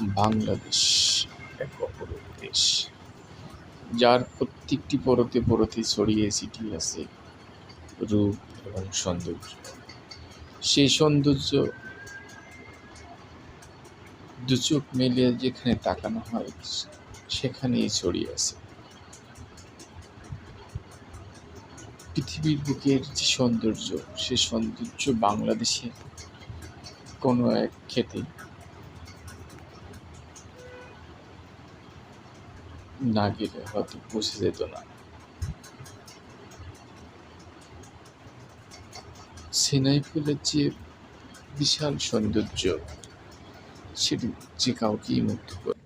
বাংলাদেশ, এক অপরূপ দেশ যার প্রত্যেকটি পরতে পরতে ছড়িয়ে ছিটিয়ে আছে রূপ এবং সৌন্দর্য। সেই সৌন্দর্য দু চোখ মেলে যেখানে তাকানো হয়, সেখানেই ছড়িয়ে আছে। পৃথিবীর বুকের যে সৌন্দর্য, সে সৌন্দর্য বাংলাদেশের কোনো এক ক্ষেতে না গেলে হয়তো পৌঁছে যেত না সিনাইফুলের যে বিশাল সৌন্দর্য, সেটি যে কাউকেই মুগ্ধ করে